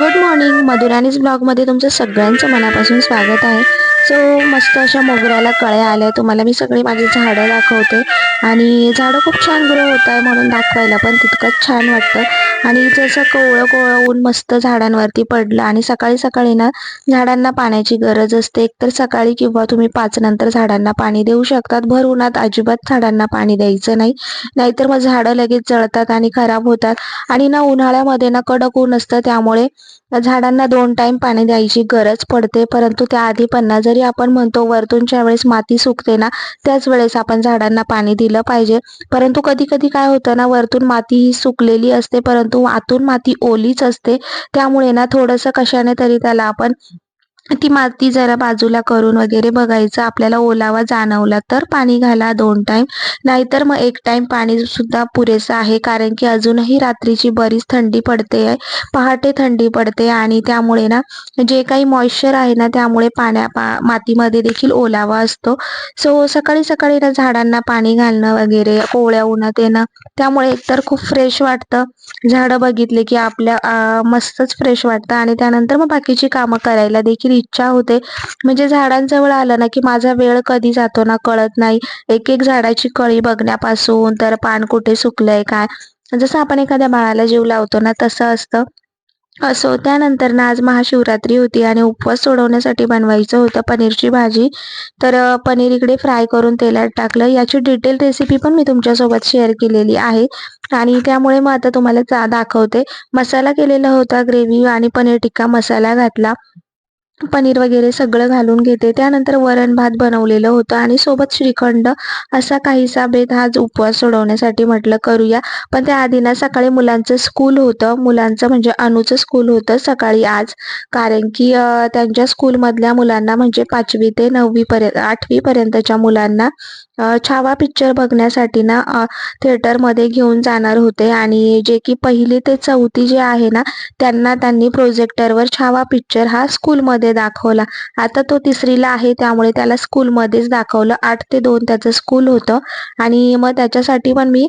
Good morning मधुराणीज ब्लॉगमध्ये तुमचं सगळ्यांचं मनापासून स्वागत आहे. सो मस्त अशा मोगऱ्याला कळ्या आल्या. तुम्हाला मी सगळी माझी झाडं दाखवते. आणि झाडं खूप छान ग्रो होत आहे म्हणून दाखवायला पण तितकंच छान वाटतं. आणि जसं कोवळं कोवळं ऊन मस्त झाडांवरती पडलं आणि सकाळी सकाळी ना झाडांना पाण्याची गरज असते. एकतर सकाळी किंवा तुम्ही पाच नंतर झाडांना पाणी देऊ शकतात. भर उन्हात अजिबात झाडांना पाणी द्यायचं नाही. नाहीतर मग झाडं लगेच जळतात आणि खराब होतात. आणि ना उन्हाळ्यामध्ये ना कडक ऊन असतं त्यामुळे झाडांना दोन टाइम पाणी द्यायची गरज पडते. परंतु त्याआधी पण ना जरी आपण म्हणतो वरतूनच्या वेळेस माती सुकते ना त्याच वेळेस आपण झाडांना पाणी दिलं पाहिजे. परंतु कधी कधी काय होतं ना वरतून माती ही सुकलेली असते. परंतु आतून माती ओलीच असते. त्यामुळे ना थोडंसं कशाने तरी त्याला आपण ती माती जरा बाजूला करून वगैरे बघायचं. आपल्याला ओलावा जाणवला तर पाणी घाला दोन टाइम नाहीतर मग एक टाइम पाणी सुद्धा पुरेसं आहे. कारण की अजूनही रात्रीची बरीच थंडी पडते पहाटे थंडी पडते आणि त्यामुळे ना जे काही मॉइश्चर आहे ना त्यामुळे पाण्या पा मातीमध्ये देखील ओलावा असतो. सो सकाळी सकाळी ना झाडांना पाणी घालणं वगैरे कोवळ्या उन्हात येणं त्यामुळे एकतर खूप फ्रेश वाटतं. झाडं बघितले की आपल्या मस्तच फ्रेश वाटतं आणि त्यानंतर मग बाकीची कामं करायला देखील इच्छा होते. म्हणजे झाडांजवळ आलं ना की माझा वेळ कधी जातो ना कळत नाही. एक एक झाडाची कळी बघण्यापासून तर पान कुठे सुकलंय काय? जसं आपण एखाद्या बाळाला जीव लावतो ना तसं असतं. असो त्यानंतर ना आज महाशिवरात्री होती आणि उपवास सोडवण्यासाठी बनवायचं होतं पनीरची भाजी. तर पनीर इकडे फ्राय करून तेलात टाकलं. याची डिटेल रेसिपी पण मी तुमच्यासोबत शेअर केलेली आहे. आणि त्यामुळे मग आता तुम्हाला दाखवते. मसाला केलेला होता ग्रेव्ही आणि पनीर टिक्का मसाला घातला. पनीर वगैरे सगळं घालून घेते. त्यानंतर वरण भात बनवलेलं होतं आणि सोबत श्रीखंड असा काहीसा बेत आज उपवास सोडवण्यासाठी म्हटलं करूया. पण त्या आधी ना सकाळी मुलांचं स्कूल होतं. मुलांचं म्हणजे अनुचं स्कूल होतं सकाळी आज. कारण की त्यांच्या स्कूलमधल्या मुलांना म्हणजे पाचवी ते नववी पर्यंत आठवी पर्यंतच्या मुलांना छावा पिक्चर बघण्यासाठी ना थिएटरमध्ये घेऊन जाणार होते. आणि जे की पहिली ते चौथी जे आहे ना त्यांना त्यांनी प्रोजेक्टरवर छावा पिक्चर हा स्कूलमध्ये दाखवला. आता तो तिसरीला आहे त्यामुळे त्याला स्कूलमध्येच दाखवलं. आठ ते दोन त्याचं स्कूल होतं. आणि मग त्याच्यासाठी पण मी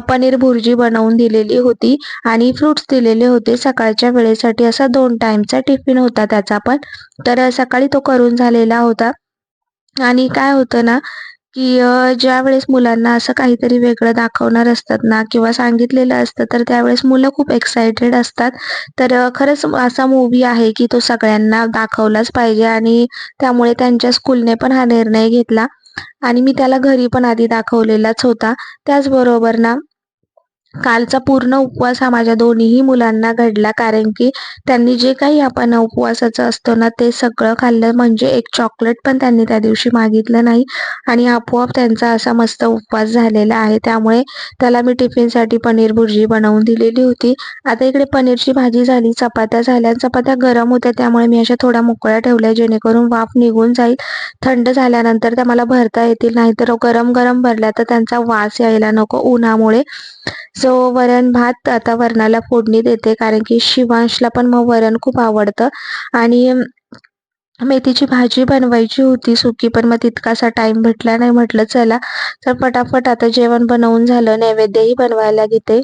पनीर भुर्जी बनवून दिलेली होती. आणि फ्रुट्स दिलेले होते. सकाळच्या वेळेसाठी असा दोन टाइमचा टिफिन होता त्याचा पण. तर सकाळी तो करून झालेला होता. आणि काय होतं ना की ज्या वेळेस मुलांना असं काहीतरी वेगळं दाखवणार असतात ना किंवा सांगितलेलं असतं तर त्यावेळेस मुलं खूप एक्सायटेड असतात. तर खरंच असा मूवी आहे की तो सगळ्यांना दाखवलाच पाहिजे आणि त्यामुळे त्यांच्या स्कूलने पण हा निर्णय घेतला. आणि मी त्याला घरी पण आधी दाखवलेलाच होता. त्याचबरोबर ना कालचा पूर्ण उपवास हा माझ्या दोन्हीही मुलांना घडला कारण की त्यांनी जे काही आपण उपवासाचं असतो ना ते सगळं खाल्लं. म्हणजे एक चॉकलेट पण त्यांनी त्या दिवशी मागितलं नाही आणि आपोआप त्यांचा असा मस्त उपवास झालेला आहे. त्यामुळे त्याला मी टिफिनसाठी पनीर भुर्जी बनवून दिलेली होती. आता इकडे पनीरची भाजी झाली चपात्या झाल्या. चपात्या गरम होत्या त्यामुळे मी अशा थोड्या मोकळ्या ठेवल्या जेणेकरून वाफ निघून जाईल. थंड झाल्यानंतर त्या मला भरता येतील नाहीतर गरम गरम भरल्या तर त्यांचा वास यायला नको. उन्हामुळे जो वरण भात आता वरणाला फोडणी देते कारण की शिवांशला पण मग वरण खूप आवडतं. आणि मेथीची भाजी बनवायची होती सुकी पण मग तितकासा टाइम भेटला नाही. म्हटलं चला तर फटाफट आता जेवण बनवून झालं नैवेद्यही बनवायला घेते.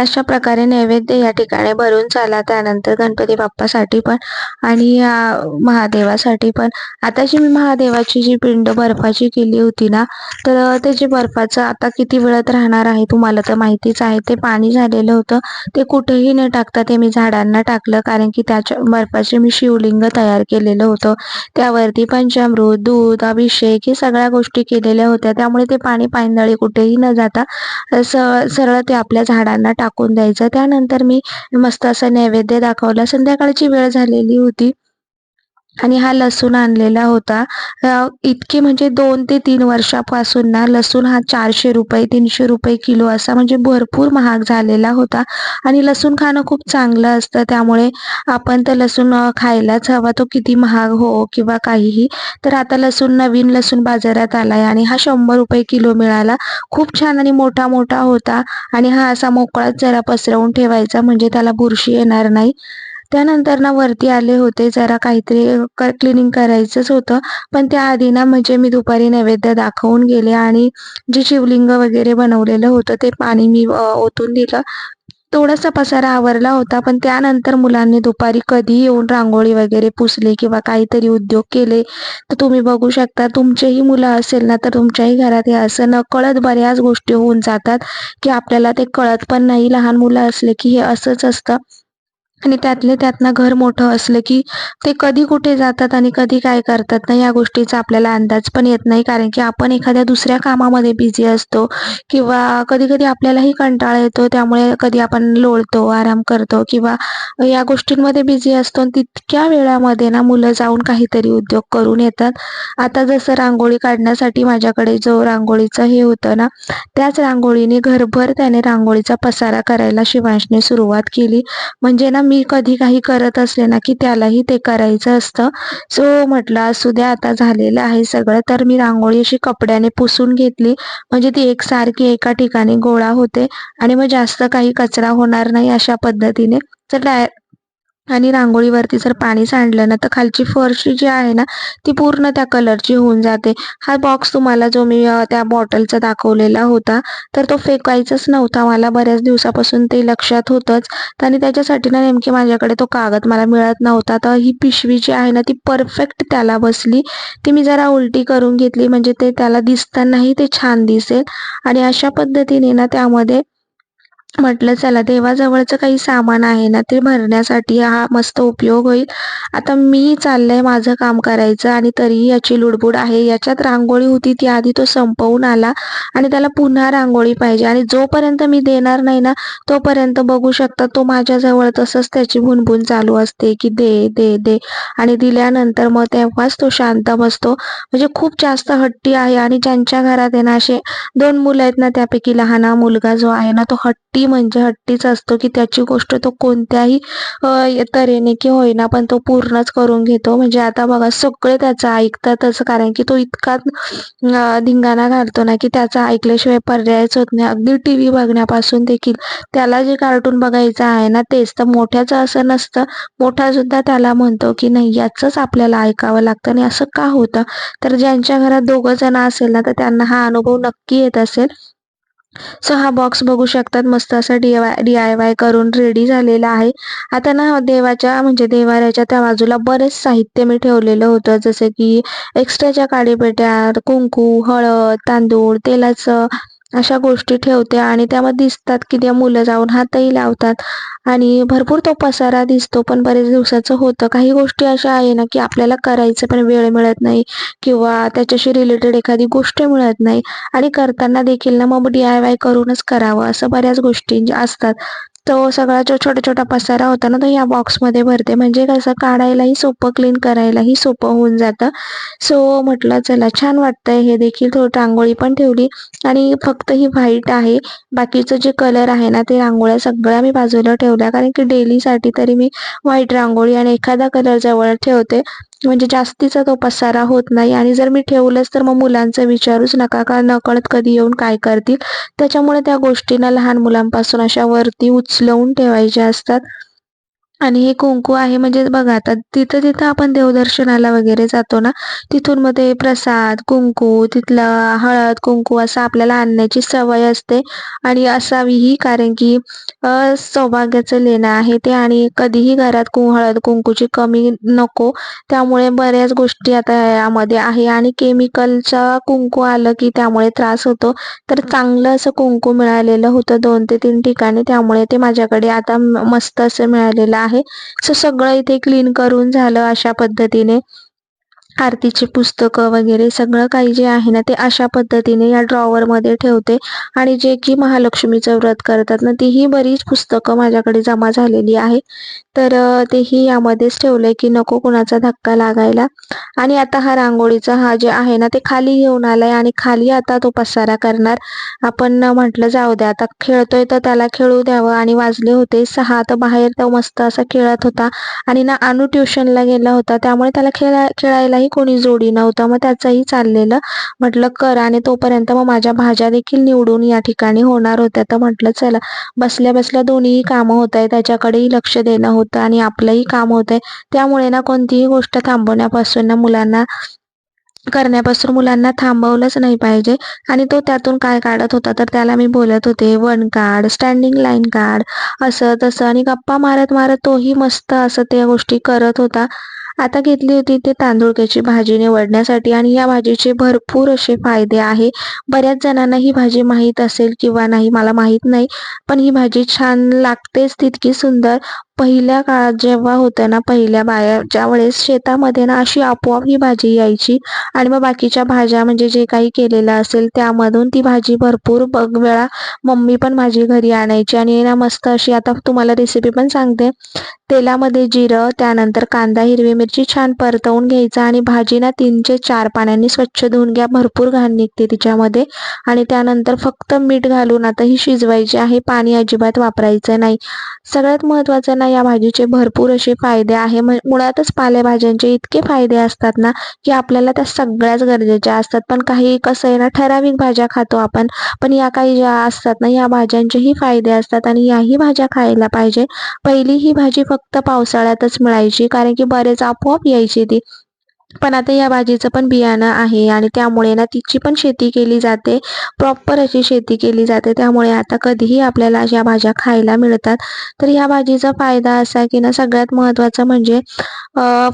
अशा प्रकारे नैवेद्य या ठिकाणी भरून चाला. त्यानंतर गणपती बाप्पासाठी पण आणि महादेवासाठी पण. आता जी मी महादेवाची जी पिंड बर्फाची केली होती ना तर ते जे बर्फाचं आता किती वेळात राहणार आहे तुम्हाला तर माहितीच आहे. ते पाणी झालेलं होतं. ते कुठेही न टाकता ते मी झाडांना टाकलं. कारण की त्याच्या बर्फाचे मी शिवलिंग तयार केलेलं होतं. त्यावरती पंचामृत दूध अभिषेक हे सगळ्या गोष्टी केलेल्या होत्या. त्यामुळे ते पाणी पायंदळी कुठेही न जाता सरळ ते आपल्या झाडांना टाकून द्यायचं. त्यानंतर मी मस्त असं नैवेद्य दाखवला. संध्याकाळची वेळ झालेली होती. आणि हा लसूण आणलेला होता. इतके म्हणजे दोन ते तीन वर्षापासून ना लसूण हा चारशे रुपये तीनशे रुपये किलो असा म्हणजे भरपूर महाग झालेला होता. आणि लसूण खाणं खूप चांगलं असतं. त्यामुळे आपण तर लसूण खायलाच हवा. तो किती महाग हो किंवा काहीही. तर आता लसूण नवीन लसूण बाजारात आलाय आणि हा शंभर रुपये किलो मिळाला. खूप छान आणि मोठा मोठा होता. आणि हा असा मोकळाच जरा पसरवून ठेवायचा म्हणजे त्याला बुरशी येणार नाही. त्यानंतर ना वरती आले होते जरा काहीतरी क्लिनिंग करायचंच होतं. पण त्याआधी ना म्हणजे मी दुपारी नैवेद्य दाखवून गेले आणि जे शिवलिंग वगैरे बनवलेलं होतं ते पाणी मी ओतून दिलं. थोडासा पसारा आवरला होता पण त्यानंतर मुलांनी दुपारी कधी येऊन रांगोळी वगैरे पुसली किंवा काहीतरी उद्योग केले तर तुम्ही बघू शकता तुमचेही मुलं असेल ना तर तुमच्याही घरात हे असं नकळत बऱ्याच गोष्टी होऊन जातात की आपल्याला ते कळत पण नाही लहान मुलं असले की हे असंच असतं. आणि त्यातले त्यातनं घर मोठं असलं की ते कधी कुठे जातात आणि कधी काय करतात ना या गोष्टीचा आपल्याला अंदाज पण येत नाही. कारण की आपण एखाद्या दुसऱ्या कामामध्ये बिझी असतो किंवा कधी कधी आपल्यालाही कंटाळा येतो त्यामुळे कधी आपण लोळतो आराम करतो किंवा या गोष्टींमध्ये बिझी असतो. आणि तितक्या वेळामध्ये ना मुलं जाऊन काहीतरी उद्योग करून येतात. आता जसं रांगोळी काढण्यासाठी माझ्याकडे जो रांगोळीचं हे होतं ना त्याच रांगोळीने घरभर त्याने रांगोळीचा पसारा करायला शिवांशने सुरुवात केली. म्हणजे ना मी कधी काही करत असले ना की त्यालाही ते करायचं असतं. सो म्हटलं असू द्या आता झालेलं आहे सगळं. तर मी रांगोळी अशी कपड्याने पुसून घेतली. म्हणजे ती एकसारखी एका ठिकाणी गोळा होते. आणि मग जास्त काही कचरा होणार नाही अशा पद्धतीने. तर डाय आणि रांगोळीवरती जर पाणी सांडलं ना तर खालची फरशी जी आहे ना ती पूर्ण त्या कलरची होऊन जाते. हा बॉक्स तुम्हाला जो मी त्या बॉटलचा दाखवलेला होता तर तो फेकायचाच नव्हता. मला बऱ्याच दिवसापासून ते लक्षात होतंच. आणि त्याच्यासाठी ना नेमकी माझ्याकडे तो कागद मला मिळत नव्हता. तर ही पिशवी जी आहे ना ती परफेक्ट त्याला बसली. ती मी जरा उलटी करून घेतली. म्हणजे ते त्याला दिसतानाही ते छान दिसेल. आणि अशा पद्धतीने ना त्यामध्ये म्हटलं चला देवाजवळचं काही सामान आहे ना ते भरण्यासाठी हा मस्त उपयोग होईल. आता मी चाललंय माझं काम करायचं आणि तरीही याची लुडबुड आहे. याच्यात रांगोळी होती ती आधी तो संपवून आला आणि त्याला पुन्हा रांगोळी पाहिजे. आणि जोपर्यंत मी देणार नाही ना तोपर्यंत बघू शकता तो माझ्याजवळ तसंच त्याची भुणभुण चालू असते की दे दे दे. आणि दिल्यानंतर मग तेव्हाच तो शांत बसतो. म्हणजे खूप जास्त हट्टी आहे आणि ज्यांच्या घरात आहे ना असे दोन मुलं आहेत ना त्यापैकी लहान हा मुलगा जो आहे ना तो हट्टी म्हणजे हट्टीच असतो की त्याची गोष्ट तो कोणत्याही तऱ्हेने की होईना पण तो पूर्णच करून घेतो. म्हणजे आता बघा सगळे त्याचं ऐकतातच कारण की तो इतका धिंगाणा घालतो ना की त्याचा ऐकल्याशिवाय पर्यायच होत नाही. अगदी टी व्ही बघण्यापासून देखील त्याला जे कार्टून बघायचं आहे ना तेच तर मोठ्याचं असं नसतं. मोठा सुद्धा त्याला म्हणतो की नाही याचंच आपल्याला ऐकावं लागतं आणि असं का होतं? तर ज्यांच्या घरात दोघं जण असेल ना तर त्यांना हा अनुभव नक्की येत असेल. सो हा बॉक्स बघू शकतात. मस्त असा D Y D I Y करून रेडी झालेला आहे. आता ना देवाच्या म्हणजे देवाऱ्याच्या त्या बाजूला बरेच साहित्य मी ठेवलेलं होतं. जसं की एक्स्ट्राच्या काडीपेट्या कुंकू हळद तांदूळ तेलाचं अशा गोष्टी ठेवते आणि त्यामध्ये दिसतात की त्या मुलं जाऊन हातही लावतात. आणि भरपूर तो पसारा दिसतो पण बरेच दिवसाचं होतं. काही गोष्टी अशा आहे ना की आपल्याला करायचं पण वेळ मिळत नाही किंवा त्याच्याशी रिलेटेड एखादी गोष्ट मिळत नाही. आणि करताना देखील ना मग डी आय वाय करूनच करावं असं बऱ्याच गोष्टी असतात. तो सगळा जो छोटा छोटा पसारा होता ना तो या बॉक्समध्ये भरते. म्हणजे कसं काढायलाही सोपं क्लीन करायलाही सोपं होऊन जातं. सो म्हटलं चला छान वाटतंय. हे देखील थोडी रांगोळी पण ठेवली. आणि फक्त ही व्हाईट आहे. बाकीचं जे कलर आहे ना ते रांगोळ्या सगळ्या मी बाजूला ठेवल्या. कारण की डेलीसाठी तरी मी व्हाईट रांगोळी आणि एखादा कलर जवळ ठेवते. म्हणजे जास्तीचा तो पसारा होत नाही. आणि जर मी ठेवलंच तर मग मुलांचं विचारूच नका. का नकळत कधी येऊन काय करतील? त्याच्यामुळे त्या गोष्टींना लहान मुलांपासून अशा वरती उचलवून ठेवायच्या असतात. आणि हे कुंकू आहे म्हणजे बघा आता तिथं तिथं आपण देवदर्शनाला वगैरे जातो ना तिथून मग ते प्रसाद कुंकू तिथलं हळद कुंकू असं आपल्याला आणण्याची सवय असते. आणि असावीही कारण की सौभाग्याचं लेणं आहे ते आणि कधीही घरात कु हळद कुंकूची कमी नको. त्यामुळे बऱ्याच गोष्टी आता यामध्ये आहे आणि केमिकलचा कुंकू आलं की त्यामुळे त्रास होतो. तर चांगलं असं कुंकू मिळालेलं होतं दोन ते तीन ठिकाणी त्यामुळे ते माझ्याकडे आता मस्त असं मिळालेलं आहे. सो सगळं इथे क्लीन करून झालं अशा पद्धतीने. आरतीची पुस्तकं वगैरे सगळं काही जे आहे ना ते अशा पद्धतीने या ड्रॉवरमध्ये ठेवते. आणि जे की महालक्ष्मीचं व्रत करतात ना तीही बरीच पुस्तकं माझ्याकडे जमा झालेली आहे. तर तेही यामध्येच ठेवलंय की नको कुणाचा धक्का लागायला. आणि आता हा रांगोळीचा हा जे आहे ना ते खाली घेऊन आलाय आणि खाली आता तो पसारा करणार. आपण म्हटलं जाऊ द्या आता खेळतोय तर त्याला खेळू द्यावं. आणि वाजले होते सहा तर बाहेर तो मस्त असा खेळत होता. आणि ना अनु ट्युशनला गेला होता त्यामुळे त्याला खेळा खेळायलाही कोणी जोडी नव्हतं. मग त्याचंही चाललेलं. म्हटलं कर. आणि तोपर्यंत मग माझ्या भाज्या देखील निवडून या ठिकाणी होणार होत्या. तर म्हटलं चला. बसल्या बसल्या दोन्हीही कामं होत आहे त्याच्याकडेही लक्ष देणं होतं आणि आपलंही काम होतंय. त्यामुळे ना कोणतीही गोष्ट थांबवण्यापासून ना मुलांना करण्यापासून मुलांना थांबवलंच नाही पाहिजे. आणि तो त्यातून काय काढत होता तर त्याला मी बोलत होते one card standing line card असं तसं. आणि गप्पा मारत मारत तोही मस्त असं त्या गोष्टी करत होता. आता घेतली होती ते तांदूळक्याची भाजी निवडण्यासाठी आणि या भाजीचे भरपूर असे फायदे आहे. बऱ्याच जणांना ही भाजी माहीत असेल किंवा नाही मला माहीत नाही पण ही भाजी छान लागतेच तितकी सुंदर. पहिल्या काळात जेव्हा होतं ना पहिल्या बाया ज्या वेळेस शेतामध्ये ना अशी आपोआप ही भाजी यायची आणि मग बाकीच्या भाज्या म्हणजे जे काही केलेलं असेल त्यामधून ती भाजी भरपूर बघ वेळा मम्मी पण माझी घरी आणायची आणि ना मस्त अशी आता तुम्हाला रेसिपी पण सांगते. तेलामध्ये जिरं त्यानंतर कांदा हिरवी मिरची छान परतवून घ्यायचा आणि भाजी ना तीनचे चार पाण्याने स्वच्छ धुवून घ्या भरपूर घाण निघते तिच्यामध्ये. आणि त्यानंतर फक्त मीठ घालून आता ही शिजवायची आहे पाणी अजिबात वापरायचं नाही. सगळ्यात महत्त्वाचं नाही या भाजीचे भरपूर असे फायदे आहे. मुळातच पालेभाज्यांचे इतके फायदे असतात ना की आपल्याला त्या सगळ्याच गरजेच्या असतात. पण काही कसं आहे ना ठराविक भाज्या खातो आपण. पण या काही ज्या असतात ना या भाज्यांचेही फायदे असतात आणि याही भाज्या खायला पाहिजे. पहिली ही भाजी फक्त पावसाळ्यातच मिळायची कारण की बरेच आपोआप यायची ती. पण आता या भाजीचं पण बियाणं आहे आणि त्यामुळे ना तिची पण शेती केली जाते. प्रॉपर अशी शेती केली जाते. त्यामुळे आता कधीही आपल्याला अशा भाज्या खायला मिळतात तर या भाजीचा फायदा असा की ना सगळ्यात महत्त्वाचं म्हणजे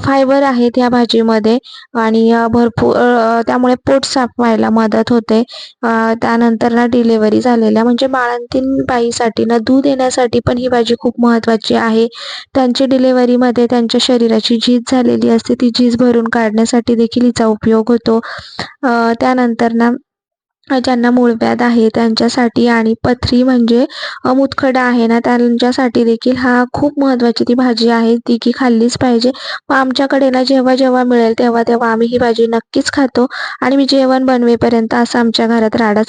फायबर आहेत या भाजीमध्ये आणि भरपूर त्यामुळे पोट साफ व्हायला मदत होते. त्यानंतर ना डिलेवरी झालेल्या म्हणजे बाळांतीन बाईसाठी ना दूध येण्यासाठी पण ही भाजी खूप महत्त्वाची आहे. त्यांची डिलेवरीमध्ये त्यांच्या शरीराची झीज झालेली असते. ती झीज भरून काढण्यासाठी देखील हिचा उपयोग होतो. त्यानंतर ना ज्यांना मूळव्याध आहे त्यांच्यासाठी आणि पथरी म्हणजे मुतखडा आहे ना त्यांच्यासाठी देखील हा खूप महत्त्वाची ती भाजी आहे. ती की खाल्लीच पाहिजे. मग आमच्याकडे ना जेव्हा जेव्हा मिळेल तेव्हा तेव्हा आम्ही ही भाजी नक्कीच खातो आणि मी जेवण बनवेपर्यंत असं आमच्या घरात राडा